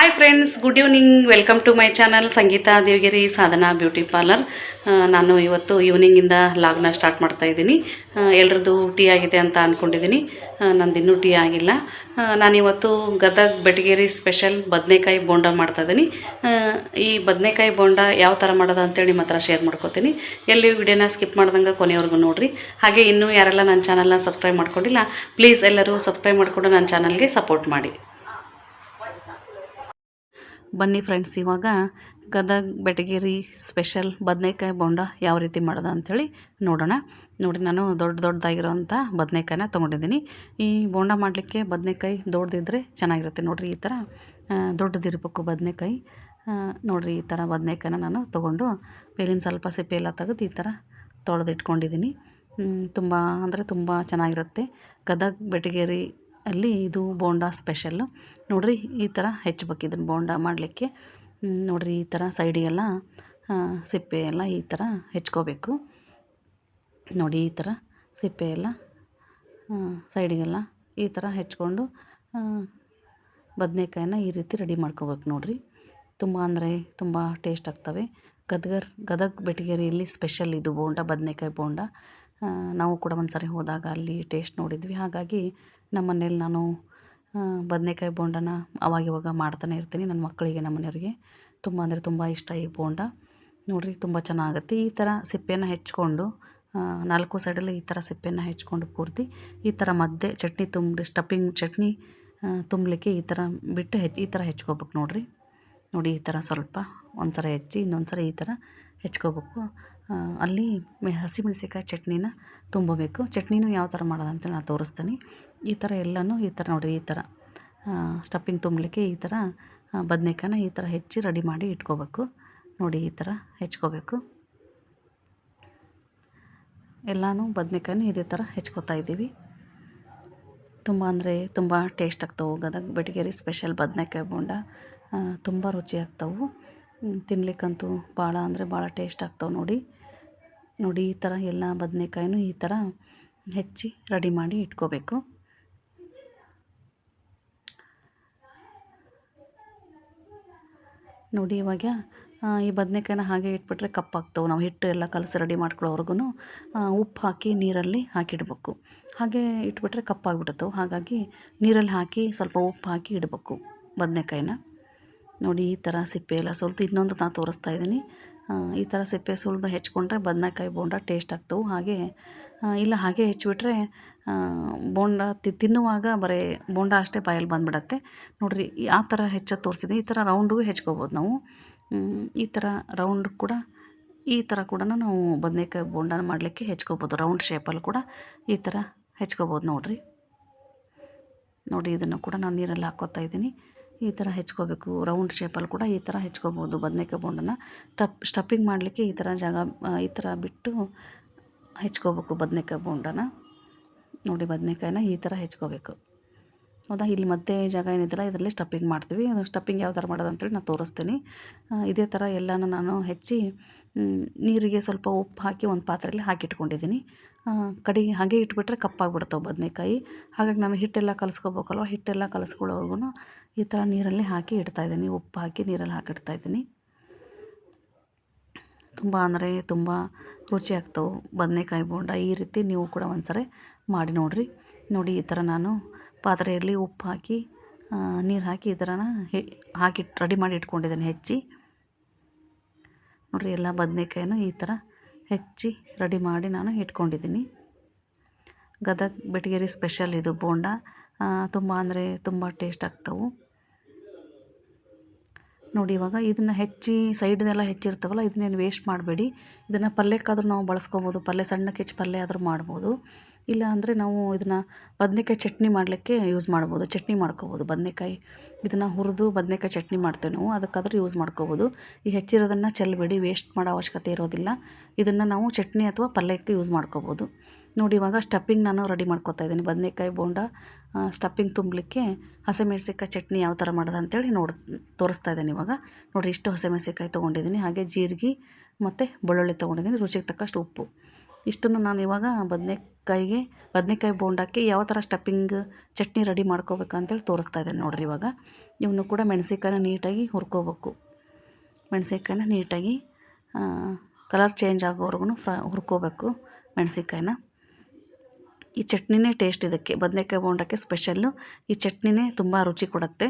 Hi friends good evening welcome to my channel Sangeetha Devagiri Sadhana beauty parlour ನಾನು ಇವತ್ತು ಈವ್ನಿಂಗಿಂದ ಲಾಗ್ನ start ಮಾಡ್ತಾ ಇದ್ದೀನಿ. ಎಲ್ರದ್ದು tea ಆಗಿದೆ ಅಂತ ಅಂದ್ಕೊಂಡಿದ್ದೀನಿ ನಂದು ಇನ್ನೂ ಟೀ ಆಗಿಲ್ಲ. ಆ, ನಾನಿವತ್ತು ಗದಗ್ ಬೆಟಗೇರಿ ಸ್ಪೆಷಲ್ ಬದನೆಕಾಯಿ ಬೋಂಡ ಮಾಡ್ತಾ ಇದ್ದೀನಿ. ಈ ಬದನೆಕಾಯಿ ಬೋಂಡ ಯಾವ ಥರ ಮಾಡೋದು ಅಂತೇಳಿ ನಿಮ್ಮ ಹತ್ರ ಶೇರ್ ಮಾಡ್ಕೋತೀನಿ. ಎಲ್ಲಿ ವಿಡಿಯೋನ ಸ್ಕಿಪ್ ಮಾಡ್ದಂಗೆ ಕೊನೆವರೆಗೂ ನೋಡಿರಿ. ಹಾಗೆ ಇನ್ನೂ ಯಾರೆಲ್ಲ ನನ್ನ ಚಾನಲ್ನ ಸಬ್ಸ್ಕ್ರೈಬ್ ಮಾಡ್ಕೊಂಡಿಲ್ಲ ಪ್ಲೀಸ್ ಎಲ್ಲರೂ ಸಬ್ಸ್ಕ್ರೈಬ್ ಮಾಡಿಕೊಂಡು ನನ್ನ ಚಾನಲ್ಗೆ ಸಪೋರ್ಟ್ ಮಾಡಿ. ಬನ್ನಿ ಫ್ರೆಂಡ್ಸ್ ಇವಾಗ ಗದಗ ಬೆಟಗೇರಿ ಸ್ಪೆಷಲ್ ಬದನೆಕಾಯಿ ಬೋಂಡ ಯಾವ ರೀತಿ ಮಾಡೋದ ಅಂಥೇಳಿ ನೋಡೋಣ. ನೋಡಿ, ನಾನು ದೊಡ್ಡ ದೊಡ್ಡದಾಗಿರೋಂಥ ಬದನೆಕಾಯಿನ ತೊಗೊಂಡಿದ್ದೀನಿ. ಈ ಬೋಂಡ ಮಾಡಲಿಕ್ಕೆ ಬದನೆಕಾಯಿ ದೊಡ್ಡದಿದ್ದರೆ ಚೆನ್ನಾಗಿರುತ್ತೆ. ನೋಡಿರಿ, ಈ ಥರ ದೊಡ್ಡದಿರಬೇಕು ಬದನೆಕಾಯಿ ನೋಡಿರಿ, ಈ ಥರ ಬದನೆಕಾಯಿನ ನಾನು ತೊಗೊಂಡು ಮೇಲಿನ ಸ್ವಲ್ಪ ಸಿಪ್ಪೆ ಎಲ್ಲ ತೆಗೆದು ಈ ಥರ ತೊಳೆದಿಟ್ಕೊಂಡಿದ್ದೀನಿ. ತುಂಬ, ಅಂದರೆ ತುಂಬ ಚೆನ್ನಾಗಿರುತ್ತೆ. ಗದಗ ಬೆಟಗೇರಿ ಅಲ್ಲಿ ಇದು ಬೋಂಡ ಸ್ಪೆಷಲ್ಲು ನೋಡಿರಿ ಈ ಥರ ಹೆಚ್ಚಬೇಕು ಇದನ್ನು ಬೋಂಡ ಮಾಡಲಿಕ್ಕೆ. ನೋಡಿರಿ ಈ ಥರ ಸೈಡಿಗೆಲ್ಲ ಸಿಪ್ಪೆ ಎಲ್ಲ ಈ ಥರ ಹೆಚ್ಕೋಬೇಕು. ನೋಡಿ ಈ ಥರ ಸಿಪ್ಪೆ ಎಲ್ಲ ಸೈಡಿಗೆಲ್ಲ ಈ ಥರ ಹೆಚ್ಕೊಂಡು ಬದನೆಕಾಯಿನ ಈ ರೀತಿ ರೆಡಿ ಮಾಡ್ಕೋಬೇಕು ನೋಡಿರಿ. ತುಂಬ ಅಂದರೆ ತುಂಬ ಟೇಸ್ಟ್ ಆಗ್ತವೆ. ಗದಗರ್ ಗದಗ್ ಬೆಟಗೇರಿಯಲ್ಲಿ ಸ್ಪೆಷಲ್ ಇದು ಬೋಂಡ, ಬದನೆಕಾಯಿ ಬೋಂಡ. ನಾವು ಕೂಡ ಒಂದು ಸಾರಿ ಹೋದಾಗ ಅಲ್ಲಿ ಟೇಸ್ಟ್ ನೋಡಿದ್ವಿ. ಹಾಗಾಗಿ ನಮ್ಮ ಮನೇಲಿ ನಾನು ಬದನೇಕಾಯಿ ಬೋಂಡನ ಅವಾಗಿವಾಗ ಮಾಡ್ತಾನೆ ಇರ್ತೀನಿ. ನನ್ನ ಮಕ್ಕಳಿಗೆ, ನಮ್ಮ ಮನೆಯವ್ರಿಗೆ ತುಂಬ ಅಂದರೆ ತುಂಬ ಇಷ್ಟ ಈ ಬೋಂಡ. ನೋಡಿರಿ, ತುಂಬ ಚೆನ್ನಾಗುತ್ತೆ. ಈ ಥರ ಸಿಪ್ಪೆನ ಹೆಚ್ಕೊಂಡು ನಾಲ್ಕು ಸೈಡಲ್ಲಿ ಈ ಥರ ಸಿಪ್ಪೆನ ಹೆಚ್ಕೊಂಡು ಪೂರ್ತಿ ಈ ಥರ ಮಧ್ಯೆ ಚಟ್ನಿ ತುಂಬ ಸ್ಟಫಿಂಗ್ ಚಟ್ನಿ ತುಂಬಲಿಕ್ಕೆ ಈ ಥರ ಬಿಟ್ಟು ಹೆಚ್, ಈ ಥರ ಹೆಚ್ಕೋಬೇಕು ನೋಡಿರಿ. ನೋಡಿ ಈ ಥರ ಸ್ವಲ್ಪ ಒಂದು ಸಲ ಹೆಚ್ಚಿ ಇನ್ನೊಂದು ಈ ಥರ ಹೆಚ್ಕೋಬೇಕು. ಅಲ್ಲಿ ಹಸಿಮೆಣಸಿಕಾಯಿ ಚಟ್ನಿನ ತುಂಬಬೇಕು. ಚಟ್ನಿನೂ ಯಾವ ಥರ ಮಾಡೋದು ಅಂತೇಳಿ ನಾನು ತೋರಿಸ್ತೀನಿ. ಈ ಥರ ಎಲ್ಲನೂ ಈ ಥರ ನೋಡಿರಿ ಈ ಥರ ಸ್ಟಫಿಂಗ್ ತುಂಬಲಿಕ್ಕೆ ಈ ಥರ ಬದನೇಕಾಯಿನ ಈ ಥರ ಹೆಚ್ಚಿ ರೆಡಿ ಮಾಡಿ ಇಟ್ಕೋಬೇಕು. ನೋಡಿ, ಈ ಥರ ಹೆಚ್ಕೋಬೇಕು. ಎಲ್ಲನೂ ಬದನೇಕಾಯಿನೂ ಇದೇ ಥರ ಹೆಚ್ಕೋತಾ ಇದ್ದೀವಿ. ತುಂಬ ಅಂದರೆ ತುಂಬ ಟೇಸ್ಟ್ ಆಗ್ತಾ ಹೋಗೋದಾಗ ಬೆಟಗೇರಿ ಸ್ಪೆಷಲ್ ಬದನೇಕಾಯಿ ಬೋಂಡ. ತುಂಬ ರುಚಿ ಆಗ್ತವೆ. ತಿನ್ನಲಿಕ್ಕಂತೂ ಭಾಳ ಅಂದರೆ ಭಾಳ ಟೇಸ್ಟ್ ಆಗ್ತವೆ ನೋಡಿ. ನೋಡಿ, ಈ ಥರ ಎಲ್ಲ ಬದನೇಕಾಯಿನೂ ಈ ಥರ ಹೆಚ್ಚಿ ರೆಡಿ ಮಾಡಿ ಇಟ್ಕೋಬೇಕು. ನೋಡಿ, ಇವಾಗ ಈ ಬದನೇಕಾಯಿನ ಹಾಗೆ ಇಟ್ಬಿಟ್ರೆ ಕಪ್ಪಾಗ್ತವೆ ನಾವು ಹಿಟ್ಟು ಎಲ್ಲ ಕಲಸಿ ರೆಡಿ ಮಾಡ್ಕೊಳ್ಳೋವರೆಗೂ ಉಪ್ಪು ಹಾಕಿ ನೀರಲ್ಲಿ ಹಾಕಿಡ್ಬೇಕು. ಹಾಗೆ ಇಟ್ಬಿಟ್ರೆ ಕಪ್ಪಾಗ್ಬಿಡುತ್ತವೆ ಹಾಗಾಗಿ ನೀರಲ್ಲಿ ಹಾಕಿ ಸ್ವಲ್ಪ ಉಪ್ಪು ಹಾಕಿ ಇಡಬೇಕು ಬದನೆಕಾಯಿನ. ನೋಡಿ, ಈ ಥರ ಸಿಪ್ಪೆ ಎಲ್ಲ ಸ್ವಲ್ಪ ಇನ್ನೊಂದು ನಾನು ತೋರಿಸ್ತಾ ಇದ್ದೀನಿ. ಈ ಥರ ಸಿಪ್ಪೆ ಸುಲಿದು ಹೆಚ್ಕೊಂಡ್ರೆ ಬದನೆಕಾಯಿ ಬೋಂಡ ಟೇಸ್ಟ್ ಆಗ್ತವೆ. ಹಾಗೆ ಇಲ್ಲ ಹಾಗೆ ಹೆಚ್ಚಿಬಿಟ್ರೆ ಬೋಂಡ ತಿ- ತಿನ್ನುವಾಗ ಬರೀ ಬೋಂಡ ಅಷ್ಟೇ ಬಾಯಲ್ಲಿ ಬಂದುಬಿಡತ್ತೆ. ನೋಡಿರಿ, ಆ ಥರ ಹೆಚ್ಚೋದು ತೋರಿಸಿದೆ. ಈ ಥರ ರೌಂಡಿಗೂ ಹೆಚ್ಕೋಬೋದು ನಾವು. ಈ ಥರ ರೌಂಡ್ ಕೂಡ, ಈ ಥರ ಕೂಡ ನಾವು ಬದನೆಕಾಯಿ ಬೋಂಡನ ಮಾಡಲಿಕ್ಕೆ ಹೆಚ್ಕೋಬೋದು. ರೌಂಡ್ ಶೇಪಲ್ಲಿ ಕೂಡ ಈ ಥರ ಹೆಚ್ಕೋಬೋದು ನೋಡಿರಿ. ನೋಡಿ, ಇದನ್ನು ಕೂಡ ನಾನು ನೀರಲ್ಲಿ ಹಾಕ್ಕೋತಾ ಇದ್ದೀನಿ. ಈ ಥರ ಹೆಚ್ಕೋಬೇಕು. ರೌಂಡ್ ಶೇಪಲ್ಲಿ ಕೂಡ ಈ ಥರ ಹೆಚ್ಕೋಬೋದು. ಬದನೇಕಾಯಿ ಬೋಂಡನ ಸ್ಟಪ್ ಸ್ಟಫಿಂಗ್ ಮಾಡಲಿಕ್ಕೆ ಈ ಥರ ಜಾಗ ಈ ಥರ ಬಿಟ್ಟು ಹೆಚ್ಕೋಬೇಕು ಬದನೇಕಾಯಿ ಬೋಂಡನ. ನೋಡಿ ಬದನೇಕಾಯಿನ ಈ ಥರ ಹೆಚ್ಕೋಬೇಕು. ಹೌದಾ? ಇಲ್ಲಿ ಮತ್ತೆ ಜಾಗ ಏನಿದೆಯಲ್ಲ, ಇದರಲ್ಲಿ ಸ್ಟಫಿಂಗ್ ಮಾಡ್ತೀವಿ. ಸ್ಟಫಿಂಗ್ ಯಾವ ಥರ ಮಾಡೋದು ಅಂತೇಳಿ ನಾನು ತೋರಿಸ್ತೀನಿ ಇದೇ ಥರ ಎಲ್ಲನೂ ನಾನು ಹೆಚ್ಚಿ ನೀರಿಗೆ ಸ್ವಲ್ಪ ಉಪ್ಪು ಹಾಕಿ ಒಂದು ಪಾತ್ರೆಯಲ್ಲಿ ಹಾಕಿಟ್ಕೊಂಡಿದ್ದೀನಿ. ಕಡೆಗೆ ಹಾಗೆ ಇಟ್ಬಿಟ್ರೆ ಕಪ್ಪಾಗ್ಬಿಡ್ತಾವೆ ಬದನೇಕಾಯಿ. ಹಾಗಾಗಿ ನಾನು ಹಿಟ್ಟೆಲ್ಲ ಕಲಸ್ಕೋಬೇಕಲ್ವ? ಹಿಟ್ಟೆಲ್ಲ ಕಲಿಸ್ಕೊಳ್ಳೋವರೆಗೂ ಈ ಥರ ನೀರಲ್ಲಿ ಹಾಕಿ ಇಡ್ತಾಯಿದ್ದೀನಿ ಉಪ್ಪು ಹಾಕಿ ನೀರಲ್ಲಿ ಹಾಕಿಡ್ತಾ ಇದ್ದೀನಿ. ತುಂಬ ಅಂದರೆ ತುಂಬ ರುಚಿ ಆಗ್ತವೆ ಬದನೇಕಾಯಿ ಬೋಂಡ. ಈ ರೀತಿ ನೀವು ಕೂಡ ಒಂದ್ಸರಿ ಮಾಡಿ ನೋಡಿರಿ. ನೋಡಿ, ಈ ಥರ ನಾನು ಪಾತ್ರೆಯಲ್ಲಿ ಉಪ್ಪು ಹಾಕಿ ನೀರು ಹಾಕಿ ಈ ಥರನ ಹಾಕಿ ರೆಡಿ ಮಾಡಿ ಇಟ್ಕೊಂಡಿದ್ದೀನಿ ಹೆಚ್ಚಿ. ನೋಡಿರಿ, ಎಲ್ಲ ಬದನೇಕಾಯಿನೂ ಈ ಥರ ಹೆಚ್ಚಿ ರೆಡಿ ಮಾಡಿ ನಾನು ಇಟ್ಕೊಂಡಿದ್ದೀನಿ. ಗದಗ ಬೆಟಗೇರಿ ಸ್ಪೆಷಲ್ ಇದು ಬೋಂಡ. ತುಂಬ ಅಂದರೆ ತುಂಬ ಟೇಸ್ಟ್ ಆಗ್ತವೆ. ನೋಡಿ, ಇವಾಗ ಇದನ್ನು ಹೆಚ್ಚಿ ಸೈಡ್ನೆಲ್ಲ ಹೆಚ್ಚಿರ್ತವಲ್ಲ, ಇದನ್ನೇನು ವೇಸ್ಟ್ ಮಾಡಬೇಡಿ. ಇದನ್ನು ಪಲ್ಯಕ್ಕಾದ್ರೂ ನಾವು ಬಳಸ್ಕೊಬೋದು, ಪಲ್ಯ ಸಣ್ಣಕ್ಕೆ ಹೆಚ್ಚು ಪಲ್ಯ ಆದರೂ ಮಾಡ್ಬೋದು. ಇಲ್ಲ ಅಂದರೆ ನಾವು ಇದನ್ನು ಬದನೆಕಾಯಿ ಚಟ್ನಿ ಮಾಡಲಿಕ್ಕೆ ಯೂಸ್ ಮಾಡ್ಬೋದು, ಚಟ್ನಿ ಮಾಡ್ಕೋಬೋದು ಬದನೆಕಾಯಿ. ಇದನ್ನು ಹುರಿದು ಬದನೆಕಾಯಿ ಚಟ್ನಿ ಮಾಡ್ತೇವೆ ನಾವು, ಅದಕ್ಕಾದ್ರೂ ಯೂಸ್ ಮಾಡ್ಕೋಬೋದು. ಈ ಹೆಚ್ಚಿರೋದನ್ನು ಚೆಲ್ಲಬೇಡಿ ವೇಸ್ಟ್ ಮಾಡೋ ಅವಶ್ಯಕತೆ ಇರೋದಿಲ್ಲ. ಇದನ್ನು ನಾವು ಚಟ್ನಿ ಅಥವಾ ಪಲ್ಯಕ್ಕೆ ಯೂಸ್ ಮಾಡ್ಕೋಬೋದು. ನೋಡಿ, ಇವಾಗ ಸ್ಟಫಿಂಗ್ ನಾನು ರೆಡಿ ಮಾಡ್ಕೊತಾ ಇದ್ದೀನಿ. ಬದನೆಕಾಯಿ, ಬೋಂಡ ಸ್ಟಫಿಂಗ್ ತುಂಬಲಿಕ್ಕೆ ಹಸಿಮೆಣಸಿಕಾಯಿ ಚಟ್ನಿ ಯಾವ ಥರ ಮಾಡೋದು ಅಂತೇಳಿ ನೋಡಿ, ತೋರಿಸ್ತಾ ಇದ್ದೀನಿ ಇವಾಗ. ನೋಡಿ ಇಷ್ಟು ಹಸಿಮೆಣಸಿಕಾಯಿ ತೊಗೊಂಡಿದ್ದೀನಿ. ಹಾಗೆ ಜೀರಿಗೆ ಮತ್ತು ಬೆಳ್ಳುಳ್ಳಿ ತೊಗೊಂಡಿದ್ದೀನಿ, ರುಚಿಗೆ ತಕ್ಕಷ್ಟು ಉಪ್ಪು. ಇಷ್ಟನ್ನು ನಾನು ಇವಾಗ ಬದನೆಕಾಯಿಗೆ, ಬದನೆಕಾಯಿ ಬೋಂಡಕ್ಕೆ ಯಾವ ಥರ ಸ್ಟಫಿಂಗ್ ಚಟ್ನಿ ರೆಡಿ ಮಾಡ್ಕೋಬೇಕು ಅಂತೇಳಿ ತೋರಿಸ್ತಾ ಇದ್ದೇನೆ ನೋಡಿರಿ ಇವಾಗ. ಇವನು ಕೂಡ ಮೆಣಸಿನ್ಕಾಯಿನ ನೀಟಾಗಿ ಹುರ್ಕೋಬೇಕು. ಮೆಣಸಿನ್ಕಾಯಿನ ನೀಟಾಗಿ ಕಲರ್ ಚೇಂಜ್ ಆಗೋವರೆಗೂ ಫ್ರೈ, ಹುರ್ಕೋಬೇಕು ಮೆಣಸಿನ್ಕಾಯಿನ. ಈ ಚಟ್ನಿನೇ ಟೇಸ್ಟ್ ಇದಕ್ಕೆ, ಬದನೆಕಾಯಿ ಬೋಂಡಕ್ಕೆ ಸ್ಪೆಷಲ್ಲು ಈ ಚಟ್ನಿನೇ ತುಂಬ ರುಚಿ ಕೊಡುತ್ತೆ.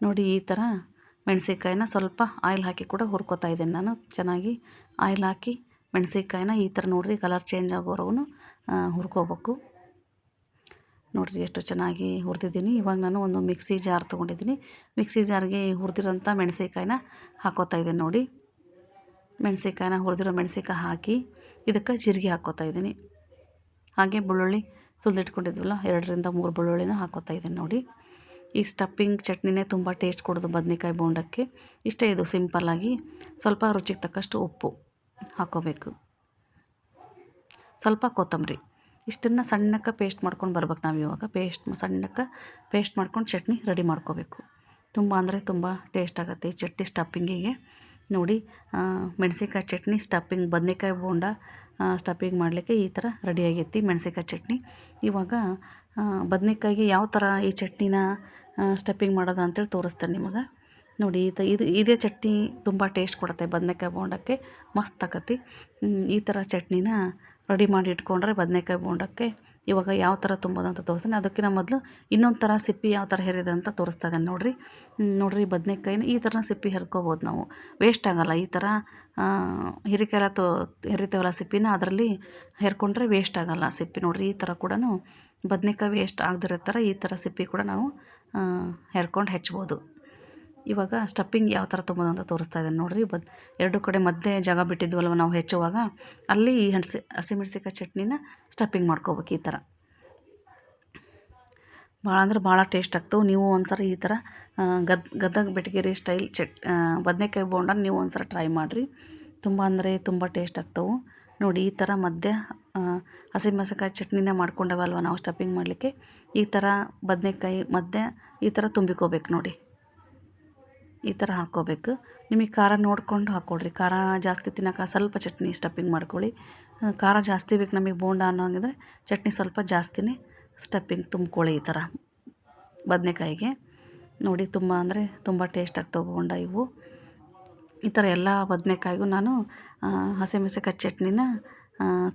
ನೋಡಿ ಈ ಥರ ಮೆಣಸಿನ್ಕಾಯಿನ ಸ್ವಲ್ಪ ಆಯಿಲ್ ಹಾಕಿ ಕೂಡ ಹುರ್ಕೋತಾ ಇದ್ದೀನಿ ನಾನು. ಚೆನ್ನಾಗಿ ಆಯಿಲ್ ಹಾಕಿ ಮೆಣಸಿನ್ಕಾಯಿನ ಈ ಥರ ನೋಡಿರಿ ಕಲರ್ ಚೇಂಜ್ ಆಗೋವರೆಗೂ ಹುರ್ಕೋಬೇಕು. ನೋಡಿರಿ ಎಷ್ಟು ಚೆನ್ನಾಗಿ ಹುರಿದಿದ್ದೀನಿ. ಇವಾಗ ನಾನು ಒಂದು ಮಿಕ್ಸಿ ಜಾರ್ ತೊಗೊಂಡಿದ್ದೀನಿ. ಮಿಕ್ಸಿ ಜಾರ್ಗೆ ಹುರಿದಿರೋಂಥ ಮೆಣಸಿನ್ಕಾಯಿನ ಹಾಕೋತಾ ಇದ್ದೀನಿ ನೋಡಿ. ಮೆಣಸಿನ್ಕಾಯಿನ ಹುರಿದಿರೋ ಮೆಣಸಿನ್ಕಾಯಿ ಹಾಕಿ ಇದಕ್ಕೆ ಜೀರಿಗೆ ಹಾಕೋತಾ ಇದ್ದೀನಿ. ಹಾಗೆ ಬೆಳ್ಳುಳ್ಳಿ ಸುಲಿದಿಟ್ಕೊಂಡಿದ್ವಲ್ಲ ಎರಡರಿಂದ ಮೂರು ಬೆಳ್ಳುಳ್ಳಿನ ಹಾಕೋತಾ ಇದ್ದೀನಿ ನೋಡಿ. ಈ ಸ್ಟಫಿಂಗ್ ಚಟ್ನಿನೇ ತುಂಬ ಟೇಸ್ಟ್ ಕೊಡೋದು ಬದನೆಕಾಯಿ ಬೋಂಡಕ್ಕೆ. ಇಷ್ಟೇ ಇದು ಸಿಂಪಲ್ಲಾಗಿ ಸ್ವಲ್ಪ ರುಚಿಗೆ ತಕ್ಕಷ್ಟು ಉಪ್ಪು ಹಾಕೋಬೇಕು. ಸ್ವಲ್ಪ ಕೊತ್ತಂಬರಿ. ಇಷ್ಟನ್ನು ಸಣ್ಣಕ್ಕೆ ಪೇಸ್ಟ್ ಮಾಡ್ಕೊಂಡು ಬರ್ಬೇಕು ನಾವು ಇವಾಗ. ಪೇಸ್ಟ್ ಸಣ್ಣಕ್ಕೆ ಪೇಸ್ಟ್ ಮಾಡ್ಕೊಂಡು ಚಟ್ನಿ ರೆಡಿ ಮಾಡ್ಕೋಬೇಕು. ತುಂಬ ಅಂದರೆ ತುಂಬ ಟೇಸ್ಟ್ ಆಗುತ್ತೆ ಈ ಚಟ್ನಿ ಸ್ಟಫಿಂಗಿಗೆ ನೋಡಿ ಮೆಣಸಿನ್ಕಾಯಿ ಚಟ್ನಿ ಸ್ಟಫಿಂಗ್ ಬದನೆಕಾಯಿ ಬೋಂಡ ಸ್ಟಫಿಂಗ್ ಮಾಡಲಿಕ್ಕೆ ಈ ಥರ ರೆಡಿ ಆಗೈತಿ ಮೆಣಸಿನ್ಕಾಯಿ ಚಟ್ನಿ. ಇವಾಗ ಬದನೆಕಾಯಿಗೆ ಯಾವ ಥರ ಈ ಚಟ್ನಿನ ಸ್ಟಫಿಂಗ್ ಮಾಡೋದು ಅಂತೇಳಿ ತೋರಿಸ್ತೇನೆ ನಿಮಗೆ. ನೋಡಿ ಈ ತ ಇದು, ಇದೇ ಚಟ್ನಿ ತುಂಬ ಟೇಸ್ಟ್ ಕೊಡುತ್ತೆ ಬದನೆಕಾಯಿ ಬೋಂಡಕ್ಕೆ. ಮಸ್ತ್ ಆಕತಿ ಈ ಥರ ಚಟ್ನಿನ ರೆಡಿ ಮಾಡಿ ಇಟ್ಕೊಂಡ್ರೆ ಬದನೆಕಾಯಿ ಬೋಂಡಕ್ಕೆ ಇವಾಗ ಯಾವ ಥರ ತುಂಬೋದಂತ ಅಂತ ತೋರಿಸ್ತೀನಿ ಅದಕ್ಕಿಂತ ಮೊದಲು ಇನ್ನೊಂದು ಥರ ಸಿಪ್ಪಿ ಯಾವ ಥರ ಹೆರಿದೆ ಅಂತ ತೋರಿಸ್ತಾ ಇದ್ದೇನೆ. ನೋಡಿರಿ ನೋಡಿರಿ ಬದನೆಕಾಯಿನ ಈ ಥರ ಸಿಪ್ಪಿ ಹೆರ್ಕೋಬೋದು ನಾವು. ವೇಸ್ಟ್ ಆಗೋಲ್ಲ. ಈ ಥರ ಹಿರಿಕಾಯೆಲ್ಲ ತೋ, ಹೆರಿತೇವಲ್ಲ ಸಿಪ್ಪಿನ, ಅದರಲ್ಲಿ ಹೆರ್ಕೊಂಡ್ರೆ ವೇಸ್ಟ್ ಆಗೋಲ್ಲ ಸಿಪ್ಪಿ. ನೋಡಿರಿ, ಈ ಥರ ಕೂಡ ಬದನೆಕಾಯಿ ವೇಸ್ಟ್ ಆಗದಿರೋ ಥರ ಈ ಥರ ಸಿಪ್ಪಿ ಕೂಡ ನಾವು ಹೆರ್ಕೊಂಡು ಹೆಚ್ಬೋದು. ಇವಾಗ ಸ್ಟಪ್ಪಿಂಗ್ ಯಾವ ಥರ ತುಂಬೋದು ಅಂತ ತೋರಿಸ್ತಾ ಇದ್ದೇನೆ. ನೋಡಿರಿ ಬದ್ ಎರಡು ಕಡೆ ಮಧ್ಯೆ ಜಾಗ ಬಿಟ್ಟಿದ್ವಲ್ವ ನಾವು ಹೆಚ್ಚುವಾಗ, ಅಲ್ಲಿ ಹಸಿ ಹಸಿಮೆಣ್ಸಿಕಾಯಿ ಚಟ್ನಿನ ಸ್ಟಪ್ಪಿಂಗ್ ಮಾಡ್ಕೋಬೇಕು ಈ ಥರ. ಭಾಳ ಅಂದ್ರೆ ಭಾಳ ಟೇಸ್ಟ್ ಆಗ್ತವೆ. ನೀವು ಒಂದು ಸರಿ ಈ ಥರ ಗದ್ ಗದಗ ಬೆಟಗೇರಿ ಸ್ಟೈಲ್ ಚಟ್ ಬದನೆಕಾಯಿ ಬೋಂಡ ನೀವು ಒಂದು ಸಲ ಟ್ರೈ ಮಾಡಿರಿ. ತುಂಬ ಅಂದರೆ ತುಂಬ ಟೇಸ್ಟ್ ಆಗ್ತವೆ. ನೋಡಿ, ಈ ಥರ ಮಧ್ಯ ಹಸಿಮೆಣಸಿಕಾಯಿ ಚಟ್ನಿನ ಮಾಡ್ಕೊಂಡವಲ್ವ ನಾವು ಸ್ಟಫಿಂಗ್ ಮಾಡಲಿಕ್ಕೆ, ಈ ಥರ ಬದನೆಕಾಯಿ ಮಧ್ಯ ಈ ಥರ ತುಂಬಿಕೋಬೇಕು ನೋಡಿ. ಈ ಥರ ಹಾಕ್ಕೋಬೇಕು. ನಿಮಗೆ ಖಾರ ನೋಡಿಕೊಂಡು ಹಾಕ್ಕೊಳ್ರಿ ಖಾರ ಜಾಸ್ತಿ ತಿನ್ನೋಕೆ ಸ್ವಲ್ಪ ಚಟ್ನಿ ಸ್ಟಫಿಂಗ್ ಮಾಡ್ಕೊಳ್ಳಿ. ಖಾರ ಜಾಸ್ತಿ ಬೇಕು ನಮಗೆ ಬೋಂಡ ಅನ್ನೋ ಹಂಗಿದ್ರೆ ಚಟ್ನಿ ಸ್ವಲ್ಪ ಜಾಸ್ತಿನೇ ಸ್ಟಫಿಂಗ್ ತುಂಬ್ಕೊಳ್ಳಿ ಈ ಥರ ಬದನೆಕಾಯಿಗೆ. ನೋಡಿ ತುಂಬ ಅಂದರೆ ತುಂಬ ಟೇಸ್ಟ್ ಆಗ್ತವೆ ಬೋಂಡ ಇವು. ಈ ಥರ ಎಲ್ಲ ಬದನೆಕಾಯಿಗೂ ನಾನು ಹಸಿಮೆಸೆಕಾಯಿ ಚಟ್ನಿನ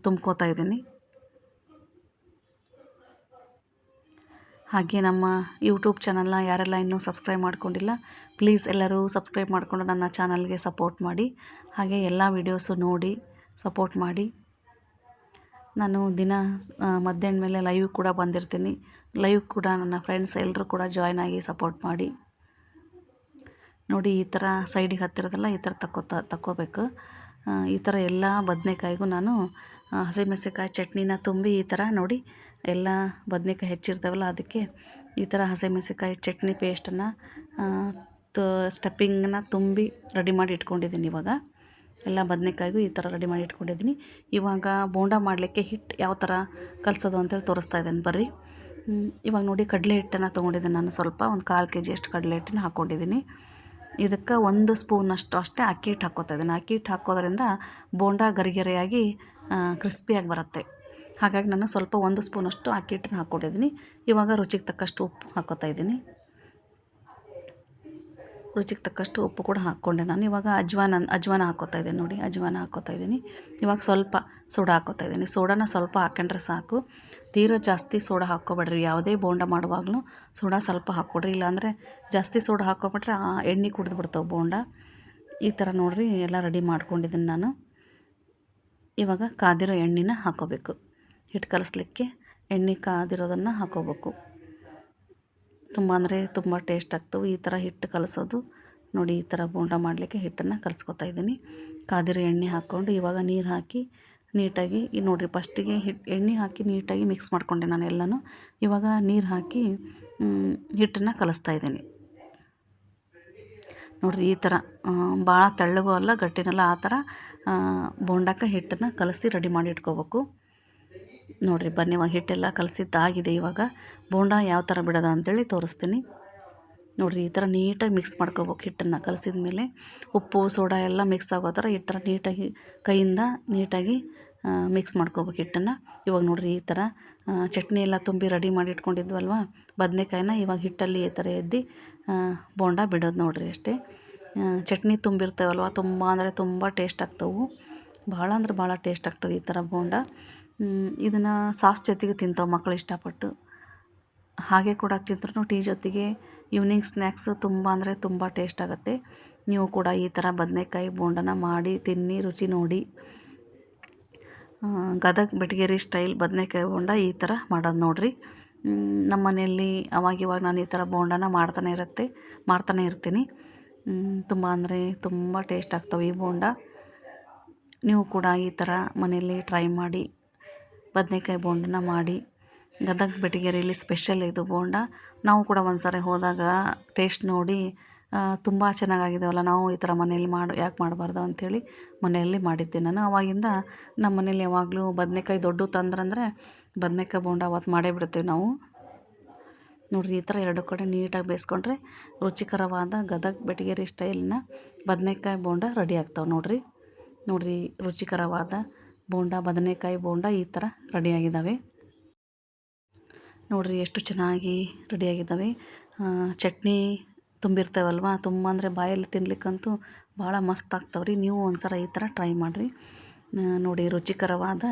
ತುಂಬ್ಕೋತಾ ಇದ್ದೀನಿ. ಹಾಗೆ ನಮ್ಮ ಯೂಟ್ಯೂಬ್ ಚಾನಲ್ನ ಯಾರೆಲ್ಲ ಇನ್ನೂ ಸಬ್ಸ್ಕ್ರೈಬ್ ಮಾಡ್ಕೊಂಡಿಲ್ಲ ಪ್ಲೀಸ್ ಎಲ್ಲರೂ ಸಬ್ಸ್ಕ್ರೈಬ್ ಮಾಡಿಕೊಂಡು ನನ್ನ ಚಾನಲ್ಗೆ ಸಪೋರ್ಟ್ ಮಾಡಿ. ಹಾಗೆ ಎಲ್ಲ ವೀಡಿಯೋಸು ನೋಡಿ ಸಪೋರ್ಟ್ ಮಾಡಿ. ನಾನು ದಿನ ಮಧ್ಯಾಹ್ನ ಮೇಲೆ ಲೈವ್ ಕೂಡ ಬಂದಿರ್ತೀನಿ. ಲೈವ್ ಕೂಡ ನನ್ನ ಫ್ರೆಂಡ್ಸ್ ಎಲ್ಲರೂ ಕೂಡ ಜಾಯ್ನ್ ಆಗಿ ಸಪೋರ್ಟ್ ಮಾಡಿ. ನೋಡಿ ಈ ಥರ ಸೈಡಿಗೆ ಹತ್ತಿರದಲ್ಲ ಈ ಥರ ತಕ್ಕೋತ, ತಕ್ಕೋಬೇಕು. ಈ ಥರ ಎಲ್ಲ ಬದನೆಕಾಯಿಗೂ ನಾನು ಹಸಿಮೆಣಸಿನ್ಕಾಯಿ ಚಟ್ನಿನ ತುಂಬಿ ಈ ಥರ ನೋಡಿ. ಎಲ್ಲ ಬದನೆಕಾಯಿ ಹೆಚ್ಚಿರ್ತಾವಲ್ಲ, ಅದಕ್ಕೆ ಈ ಥರ ಹಸಿಮೆಣಸಿಕಾಯಿ ಚಟ್ನಿ ಪೇಸ್ಟನ್ನು ತ ಸ್ಟಪ್ಪಿಂಗನ್ನ ತುಂಬಿ ರೆಡಿ ಮಾಡಿ ಇಟ್ಕೊಂಡಿದ್ದೀನಿ ಇವಾಗ. ಎಲ್ಲ ಬದನೆಕಾಯಿಗೂ ಈ ಥರ ರೆಡಿ ಮಾಡಿ ಇಟ್ಕೊಂಡಿದ್ದೀನಿ. ಇವಾಗ ಬೋಂಡ ಮಾಡಲಿಕ್ಕೆ ಹಿಟ್ಟು ಯಾವ ಥರ ಕಲಸೋದು ಅಂತೇಳಿ ತೋರಿಸ್ತಾ ಇದ್ದೇನೆ ಬರ್ರಿ. ಇವಾಗ ನೋಡಿ ಕಡಲೆ ಹಿಟ್ಟನ್ನು ತೊಗೊಂಡಿದ್ದೀನಿ ನಾನು ಸ್ವಲ್ಪ, ಒಂದು ಕಾಲು ಕೆ ಜಿ ಅಷ್ಟು ಕಡಲೆ ಹಿಟ್ಟನ್ನು ಹಾಕ್ಕೊಂಡಿದ್ದೀನಿ. ಇದಕ್ಕೆ ಒಂದು ಸ್ಪೂನಷ್ಟು ಅಷ್ಟೇ ಅಕ್ಕಿ ಹಿಟ್ಟು ಹಾಕ್ಕೋತಾ ಇದ್ದೀನಿ. ಅಕ್ಕಿ ಹಿಟ್ಟು ಹಾಕೋದ್ರಿಂದ ಬೋಂಡ ಗರಿಗರಿಯಾಗಿ ಕ್ರಿಸ್ಪಿಯಾಗಿ ಬರುತ್ತೆ. ಹಾಗಾಗಿ ನಾನು ಸ್ವಲ್ಪ ಒಂದು ಸ್ಪೂನಷ್ಟು ಅಕ್ಕಿ ಹಿಟ್ಟನ್ನ ಹಾಕ್ಕೊಂಡಿದ್ದೀನಿ ಇವಾಗ ರುಚಿಗೆ ತಕ್ಕಷ್ಟು ಉಪ್ಪು ಹಾಕೋತಾ ಇದ್ದೀನಿ. ರುಚಿಗೆ ತಕ್ಕಷ್ಟು ಉಪ್ಪು ಕೂಡ ಹಾಕ್ಕೊಂಡೆ ನಾನು. ಇವಾಗ ಅಜ್ವಾನ ಅಜ್ವಾನ ಹಾಕೋತಾ ಇದ್ದೀನಿ ನೋಡಿ, ಅಜ್ವಾನ ಹಾಕೋತಾ ಇದ್ದೀನಿ. ಇವಾಗ ಸ್ವಲ್ಪ ಸೋಡಾ ಹಾಕೋತಾ ಇದ್ದೀನಿ. ಸೋಡಾನ ಸ್ವಲ್ಪ ಹಾಕೊಂಡ್ರೆ ಸಾಕು. ತೀರಾ ಜಾಸ್ತಿ ಸೋಡಾ ಹಾಕ್ಕೊಬೇಡ್ರಿ. ಯಾವುದೇ ಬೋಂಡ ಮಾಡುವಾಗಲೂ ಸೋಡಾ ಸ್ವಲ್ಪ ಹಾಕ್ಕೊಡ್ರಿ. ಇಲ್ಲಾಂದರೆ ಜಾಸ್ತಿ ಸೋಡಾ ಹಾಕ್ಕೊಬಿಟ್ರೆ ಎಣ್ಣೆ ಕುಡಿದು ಬಿಡ್ತಾವೆ ಬೋಂಡ. ಈ ಥರ ನೋಡಿರಿ ಎಲ್ಲ ರೆಡಿ ಮಾಡ್ಕೊಂಡಿದ್ದೀನಿ ನಾನು. ಇವಾಗ ಕಾದಿರೋ ಎಣ್ಣೆನ ಹಾಕೋಬೇಕು. ಹಿಟ್ಟು ಕಲಿಸ್ಲಿಕ್ಕೆ ಎಣ್ಣೆ ಕಾದಿರೋದನ್ನು ಹಾಕೋಬೇಕು. ತುಂಬ ಅಂದರೆ ತುಂಬ ಟೇಸ್ಟ್ ಆಗ್ತವೆ. ಈ ಥರ ಹಿಟ್ಟು ಕಲಸೋದು. ನೋಡಿ, ಈ ಥರ ಬೋಂಡ ಮಾಡಲಿಕ್ಕೆ ಹಿಟ್ಟನ್ನು ಕಲಿಸ್ಕೊತಾ ಇದ್ದೀನಿ. ಕಾದಿರೋ ಎಣ್ಣೆ ಹಾಕ್ಕೊಂಡು ಇವಾಗ ನೀರು ಹಾಕಿ ನೀಟಾಗಿ, ಈ ನೋಡಿರಿ, ಫಸ್ಟಿಗೆ ಹಿಟ್ಟು ಎಣ್ಣೆ ಹಾಕಿ ನೀಟಾಗಿ ಮಿಕ್ಸ್ ಮಾಡಿಕೊಂಡೆ ನಾನು ಎಲ್ಲನೂ. ಇವಾಗ ನೀರು ಹಾಕಿ ಹಿಟ್ಟನ್ನು ಕಲಿಸ್ತಾ ಇದ್ದೀನಿ. ನೋಡಿರಿ ಈ ಥರ ಭಾಳ ತೆಳ್ಳಗೂ ಅಲ್ಲ, ಗಟ್ಟಿನಲ್ಲ, ಆ ಥರ ಬೋಂಡಕ್ಕೆ ಹಿಟ್ಟನ್ನು ಕಲಸಿ ರೆಡಿ ಮಾಡಿ ಇಟ್ಕೋಬೇಕು. ನೋಡಿರಿ ಬನ್ನಿ, ಇವಾಗ ಹಿಟ್ಟೆಲ್ಲ ಕಲಸಿದ್ದಾಗಿದೆ ಇವಾಗ. ಬೋಂಡ ಯಾವ ಥರ ಬಿಡೋದ ಅಂತೇಳಿ ತೋರಿಸ್ತೀನಿ. ನೋಡಿರಿ ಈ ಥರ ನೀಟಾಗಿ ಮಿಕ್ಸ್ ಮಾಡ್ಕೋಬೇಕು ಹಿಟ್ಟನ್ನು ಕಲಸಿದ ಮೇಲೆ. ಉಪ್ಪು, ಸೋಡಾ ಎಲ್ಲ ಮಿಕ್ಸ್ ಆಗೋ ಥರ ಈ ಥರ ನೀಟಾಗಿ, ಕೈಯಿಂದ ನೀಟಾಗಿ ಮಿಕ್ಸ್ ಮಾಡ್ಕೋಬೇಕು ಹಿಟ್ಟನ್ನು. ಇವಾಗ ನೋಡಿರಿ ಈ ಥರ ಚಟ್ನಿ ಎಲ್ಲ ತುಂಬಿ ರೆಡಿ ಮಾಡಿ ಇಟ್ಕೊಂಡಿದ್ವಲ್ವ? ಬದನೆಕಾಯಿನ ಇವಾಗ ಹಿಟ್ಟಲ್ಲಿ ಈ ಥರ ಎದ್ದು ಬೋಂಡ ಬಿಡೋದು ನೋಡಿರಿ ಅಷ್ಟೇ. ಚಟ್ನಿ ತುಂಬಿರ್ತಾವಲ್ವ? ತುಂಬ ಅಂದರೆ ತುಂಬ ಟೇಸ್ಟ್ ಆಗ್ತವೆ. ಭಾಳ ಅಂದ್ರೆ ಭಾಳ ಟೇಸ್ಟ್ ಆಗ್ತವೆ ಈ ಥರ ಬೋಂಡ. ಇದನ್ನು ಸಾಸ್ ಜೊತೆಗೆ ತಿಂತಾವೆ ಮಕ್ಕಳು ಇಷ್ಟಪಟ್ಟು. ಹಾಗೆ ಕೂಡ ತಿಂದ್ರೂ ಟೀ ಜೊತೆಗೆ ಈವ್ನಿಂಗ್ ಸ್ನ್ಯಾಕ್ಸ್ ತುಂಬ ಅಂದರೆ ತುಂಬ ಟೇಸ್ಟ್ ಆಗುತ್ತೆ. ನೀವು ಕೂಡ ಈ ಥರ ಬದನೇಕಾಯಿ ಬೋಂಡನ ಮಾಡಿ ತಿನ್ನಿ, ರುಚಿ ನೋಡಿ. ಗದಗ ಬೆಟಗೇರಿ ಸ್ಟೈಲ್ ಬದನೇಕಾಯಿ ಬೋಂಡ ಈ ಥರ ಮಾಡೋದು ನೋಡಿರಿ. ನಮ್ಮ ಮನೆಯಲ್ಲಿ ಅವಾಗಿವಾಗ ನಾನು ಈ ಥರ ಬೋಂಡನ ಮಾಡ್ತಾನೆ ಇರುತ್ತೆ, ಮಾಡ್ತಾನೆ ಇರ್ತೀನಿ. ತುಂಬ ಅಂದರೆ ತುಂಬ ಟೇಸ್ಟ್ ಆಗ್ತವೆ ಈ ಬೋಂಡ. ನೀವು ಕೂಡ ಈ ಥರ ಮನೆಯಲ್ಲಿ ಟ್ರೈ ಮಾಡಿ, ಬದನೇಕಾಯಿ ಬೋಂಡನ ಮಾಡಿ. ಗದಗ ಬೆಟಗೇರಿಯಲ್ಲಿ ಸ್ಪೆಷಲ್ ಇದು ಬೋಂಡ. ನಾವು ಕೂಡ ಒಂದು ಸಾರಿ ಹೋದಾಗ ಟೇಸ್ಟ್ ನೋಡಿ ತುಂಬ ಚೆನ್ನಾಗಾಗಿದ್ದಾವಲ್ಲ ನಾವು ಈ ಥರ ಮನೆಯಲ್ಲಿ ಮಾಡಿ, ಯಾಕೆ ಮಾಡಬಾರ್ದು ಅಂಥೇಳಿ ಮನೆಯಲ್ಲಿ ಮಾಡಿದ್ದೆ ನಾನು. ಆವಾಗಿಂದ ನಮ್ಮ ಮನೇಲಿ ಯಾವಾಗಲೂ ಬದನೇಕಾಯಿ ದೊಡ್ಡ ತಂದ್ರಂದರೆ ಬದನೇಕಾಯಿ ಬೋಂಡ ಅವತ್ತು ಮಾಡೇ ಬಿಡ್ತೀವಿ ನಾವು. ನೋಡಿರಿ, ಈ ಥರ ಎರಡು ಕಡೆ ನೀಟಾಗಿ ಬೇಯಿಸ್ಕೊಂಡ್ರೆ ರುಚಿಕರವಾದ ಗದಗ ಬೆಟಗೇರಿ ಸ್ಟೈಲ್ನ ಬದನೇಕಾಯಿ ಬೋಂಡ ರೆಡಿ ಆಗ್ತಾವೆ ನೋಡಿರಿ. ನೋಡಿರಿ, ರುಚಿಕರವಾದ ಬೋಂಡ, ಬದನೇಕಾಯಿ ಬೋಂಡ ಈ ಥರ ರೆಡಿಯಾಗಿದ್ದಾವೆ ನೋಡಿರಿ, ಎಷ್ಟು ಚೆನ್ನಾಗಿ ರೆಡಿಯಾಗಿದ್ದಾವೆ ಚಟ್ನಿ ತುಂಬಿರ್ತೇವಲ್ವ? ತುಂಬ ಅಂದರೆ ಬಾಯಲ್ಲಿ ತಿನ್ಲಿಕ್ಕಂತೂ ಭಾಳ ಮಸ್ತ್ ಆಗ್ತಾವೆ ನೀವು ಒಂದು ಸಲ ಈ ಥರ ಟ್ರೈ ಮಾಡಿರಿ. ನೋಡಿ ರುಚಿಕರವಾದ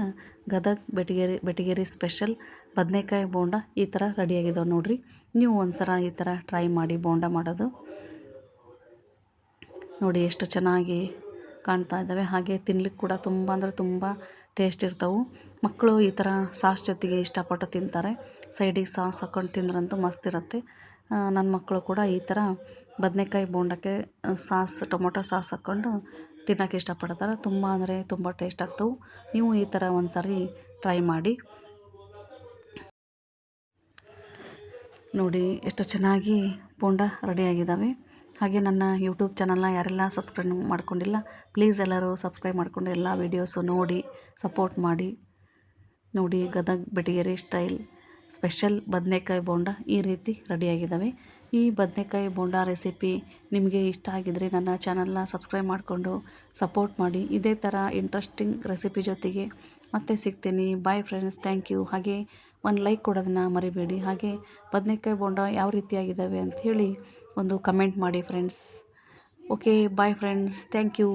ಗದಗ ಬೆಟಗೇರಿ ಬೆಟಗೇರಿ ಸ್ಪೆಷಲ್ ಬದನೆಕಾಯಿ ಬೋಂಡ ಈ ಥರ ರೆಡಿಯಾಗಿದ್ದಾವೆ ನೋಡಿರಿ. ನೀವು ಒಂಥರ ಈ ಥರ ಟ್ರೈ ಮಾಡಿ ಬೋಂಡ ಮಾಡೋದು. ನೋಡಿ ಎಷ್ಟು ಚೆನ್ನಾಗಿ ಕಾಣ್ತಾ ಇದ್ದಾವೆ ಹಾಗೆ ತಿನ್ಲಿಕ್ಕೆ ಕೂಡ ತುಂಬ ಅಂದರೆ ತುಂಬ ಟೇಸ್ಟ್ ಇರ್ತವೆ. ಮಕ್ಕಳು ಈ ಥರ ಸಾಸ್ ಜೊತೆಗೆ ಇಷ್ಟಪಟ್ಟು ತಿಂತಾರೆ. ಸೈಡಿಗೆ ಸಾಸ್ ಹಾಕ್ಕೊಂಡು ತಿಂದ್ರಂತೂ ಮಸ್ತ್ ಇರುತ್ತೆ. ನನ್ನ ಮಕ್ಕಳು ಕೂಡ ಈ ಥರ ಬದನೇಕಾಯಿ ಬೋಂಡಕ್ಕೆ ಸಾಸ್, ಟೊಮೊಟೊ ಸಾಸ್ ಹಾಕ್ಕೊಂಡು ತಿನ್ನೋಕೆ ಇಷ್ಟಪಡ್ತಾರೆ. ತುಂಬ ಅಂದರೆ ತುಂಬ ಟೇಸ್ಟ್ ಆಗ್ತವೆ. ನೀವು ಈ ಥರ ಒಂದು ಸಾರಿ ಟ್ರೈ ಮಾಡಿ. ನೋಡಿ, ಎಷ್ಟು ಚೆನ್ನಾಗಿ ಬೋಂಡ ರೆಡಿಯಾಗಿದ್ದಾವೆ ಹಾಗೆ ನನ್ನ ಯೂಟ್ಯೂಬ್ ಚಾನಲ್ನ ಯಾರೆಲ್ಲ ಸಬ್ಸ್ಕ್ರೈಬ್ ಮಾಡ್ಕೊಂಡಿಲ್ಲ ಪ್ಲೀಸ್ ಎಲ್ಲರೂ ಸಬ್ಸ್ಕ್ರೈಬ್ ಮಾಡಿಕೊಂಡು ಎಲ್ಲ ವೀಡಿಯೋಸು ನೋಡಿ ಸಪೋರ್ಟ್ ಮಾಡಿ. ನೋಡಿ, ಗದಗ ಬೆಟಗೇರಿ ಸ್ಟೈಲ್ ಸ್ಪೆಷಲ್ ಬದನೆಕಾಯಿ ಬೋಂಡ ಈ ರೀತಿ ರೆಡಿಯಾಗಿದ್ದಾವೆ. ಈ ಬದನೆಕಾಯಿ ಬೋಂಡ ರೆಸಿಪಿ ನಿಮಗೆ ಇಷ್ಟ ಆಗಿದ್ದರೆ ನನ್ನ ಚಾನಲ್ನ ಸಬ್ಸ್ಕ್ರೈಬ್ ಮಾಡಿಕೊಂಡು ಸಪೋರ್ಟ್ ಮಾಡಿ. ಇದೇ ಥರ ಇಂಟ್ರೆಸ್ಟಿಂಗ್ ರೆಸಿಪಿ ಜೊತೆಗೆ ಮತ್ತೆ ಸಿಗ್ತೀನಿ. ಬಾಯ್ ಫ್ರೆಂಡ್ಸ್ ಥ್ಯಾಂಕ್ ಯು ಹಾಗೆ ಒಂದು ಲೈಕ್ ಕೊಡೋದನ್ನು ಮರಿಬೇಡಿ. ಹಾಗೆ ಬದನೆಕಾಯಿ ಬೋಂಡ ಯಾವ ರೀತಿಯಾಗಿದ್ದಾವೆ ಅಂಥೇಳಿ ಒಂದು ಕಮೆಂಟ್ ಮಾಡಿ friends okay bye friends thank you